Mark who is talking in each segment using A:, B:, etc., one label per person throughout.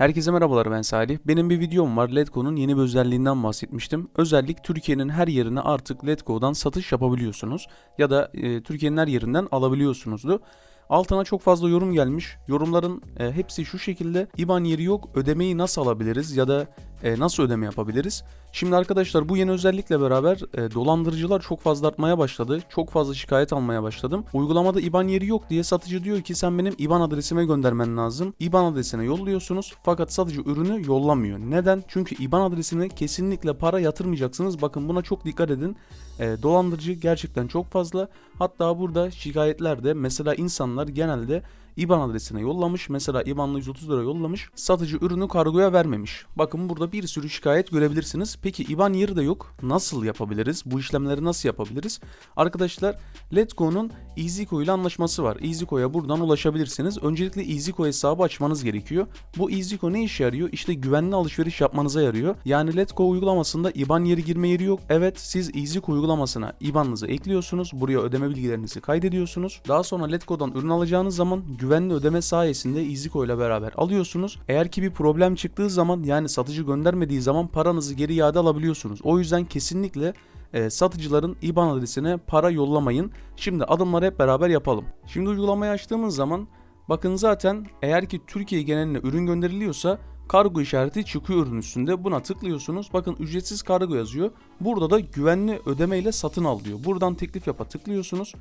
A: Herkese merhabalar ben Salih. Benim bir videom var. Letgo'nun yeni bir özelliğinden bahsetmiştim. Özellik Türkiye'nin her yerine artık Letgo'dan satış yapabiliyorsunuz. Ya da e, Türkiye'nin her yerinden alabiliyorsunuzdu. Altına çok fazla yorum gelmiş. Yorumların e, hepsi şu şekilde. IBAN yeri yok. Ödemeyi nasıl alabiliriz ya da e, nasıl ödeme yapabiliriz? Şimdi arkadaşlar bu yeni özellikle beraber e, dolandırıcılar çok fazla artmaya başladı. Çok fazla şikayet almaya başladım. Uygulamada IBAN yeri yok diye satıcı diyor ki sen benim IBAN adresime göndermen lazım. IBAN adresine yolluyorsunuz fakat satıcı ürünü yollamıyor. Neden? Çünkü IBAN adresine kesinlikle para yatırmayacaksınız. Bakın buna çok dikkat edin. E, dolandırıcı gerçekten çok fazla. Hatta burada şikayetlerde mesela insanlar genelde IBAN adresine yollamış. Mesela IBAN'la 130 lira yollamış. Satıcı ürünü kargoya vermemiş. Bakın burada bir sürü şikayet görebilirsiniz. Peki IBAN yeri de yok. Nasıl yapabiliriz? Bu işlemleri nasıl yapabiliriz? Arkadaşlar Letgo'nun EasyCo ile anlaşması var. EasyCo'ya buradan ulaşabilirsiniz. Öncelikle EasyCo hesabı açmanız gerekiyor. Bu EasyCo ne işe yarıyor? İşte güvenli alışveriş yapmanıza yarıyor. Yani Letgo uygulamasında IBAN yeri girme yeri yok. Evet siz EasyCo uygulamasına IBAN'ınızı ekliyorsunuz. Buraya ödeme bilgilerinizi kaydediyorsunuz. Daha sonra Letgo'dan ürün alacağınız zaman güvenli ödeme sayesinde EasyCo ile beraber alıyorsunuz. Eğer ki bir problem çıktığı zaman yani satıcı göndermediği zaman paranızı geri iade alabiliyorsunuz. O yüzden kesinlikle e, satıcıların IBAN adresine para yollamayın. Şimdi adımları hep beraber yapalım. Şimdi uygulamayı açtığımız zaman bakın zaten eğer ki Türkiye geneline ürün gönderiliyorsa kargo işareti çıkıyor ürün üstünde. Buna tıklıyorsunuz. Bakın ücretsiz kargo yazıyor. Burada da güvenli ödeme ile satın al diyor. Buradan teklif yapa tıklıyorsunuz.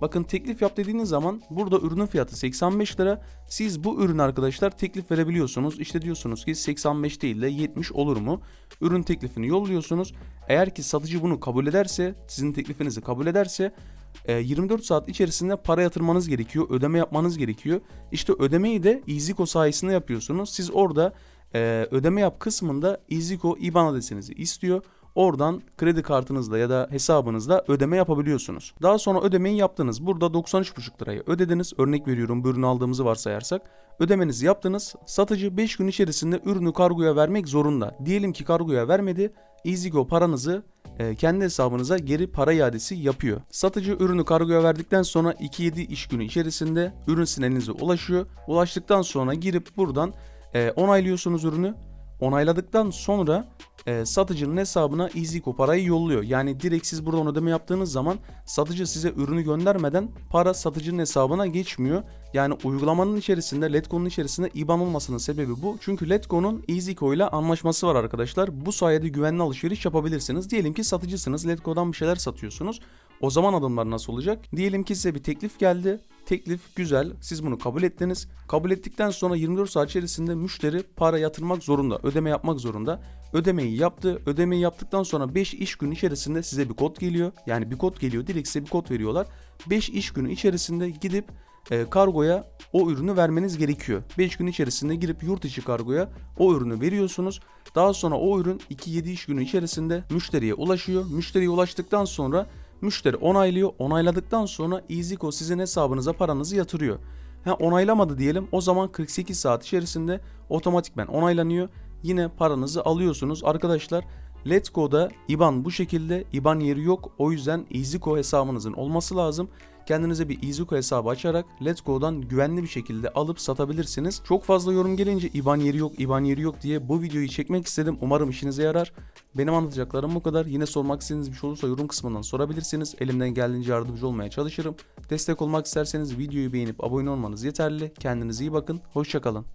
A: Bakın teklif yap dediğiniz zaman burada ürünün fiyatı 85 lira. Siz bu ürün arkadaşlar teklif verebiliyorsunuz. İşte diyorsunuz ki 85 değil de 70 olur mu? Ürün teklifini yolluyorsunuz. Eğer ki satıcı bunu kabul ederse, sizin teklifinizi kabul ederse e, 24 saat içerisinde para yatırmanız gerekiyor, ödeme yapmanız gerekiyor. İşte ödemeyi de EasyCo sayesinde yapıyorsunuz. Siz orada e, ödeme yap kısmında EasyCo IBAN adresinizi istiyor. Oradan kredi kartınızla ya da hesabınızla ödeme yapabiliyorsunuz. Daha sonra ödemeyi yaptınız. Burada 93,5 lirayı ödediniz. Örnek veriyorum bu ürünü aldığımızı varsayarsak. Ödemenizi yaptınız. Satıcı 5 gün içerisinde ürünü kargoya vermek zorunda. Diyelim ki kargoya vermedi. EasyGo paranızı e, kendi hesabınıza geri para iadesi yapıyor. Satıcı ürünü kargoya verdikten sonra 2-7 iş günü içerisinde ürün sizin ulaşıyor. Ulaştıktan sonra girip buradan e, onaylıyorsunuz ürünü. Onayladıktan sonra e, satıcının hesabına EasyCo parayı yolluyor. Yani direkt siz buradan ödeme yaptığınız zaman satıcı size ürünü göndermeden para satıcının hesabına geçmiyor. Yani uygulamanın içerisinde Letgo'nun içerisinde IBAN olmasının sebebi bu. Çünkü Letgo'nun EasyCo ile anlaşması var arkadaşlar. Bu sayede güvenli alışveriş yapabilirsiniz. Diyelim ki satıcısınız. Letgo'dan bir şeyler satıyorsunuz. O zaman adımlar nasıl olacak? Diyelim ki size bir teklif geldi. Teklif güzel. Siz bunu kabul ettiniz. Kabul ettikten sonra 24 saat içerisinde müşteri para yatırmak zorunda. Ödeme yapmak zorunda. Ödemeyi yaptı. Ödemeyi yaptıktan sonra 5 iş günü içerisinde size bir kod geliyor. Yani bir kod geliyor. Direkt size bir kod veriyorlar. 5 iş günü içerisinde gidip e, kargoya o ürünü vermeniz gerekiyor. 5 gün içerisinde girip yurt içi kargoya o ürünü veriyorsunuz. Daha sonra o ürün 2-7 iş günü içerisinde müşteriye ulaşıyor. Müşteriye ulaştıktan sonra müşteri onaylıyor. Onayladıktan sonra EasyCo sizin hesabınıza paranızı yatırıyor. Ha, onaylamadı diyelim o zaman 48 saat içerisinde otomatikmen onaylanıyor. Yine paranızı alıyorsunuz. Arkadaşlar Let's IBAN bu şekilde. IBAN yeri yok. O yüzden EasyCo hesabınızın olması lazım. Kendinize bir EasyCo hesabı açarak Let's güvenli bir şekilde alıp satabilirsiniz. Çok fazla yorum gelince IBAN yeri yok, IBAN yeri yok diye bu videoyu çekmek istedim. Umarım işinize yarar. Benim anlatacaklarım bu kadar. Yine sormak istediğiniz bir şey olursa yorum kısmından sorabilirsiniz. Elimden geldiğince yardımcı olmaya çalışırım. Destek olmak isterseniz videoyu beğenip abone olmanız yeterli. Kendinize iyi bakın. Hoşçakalın.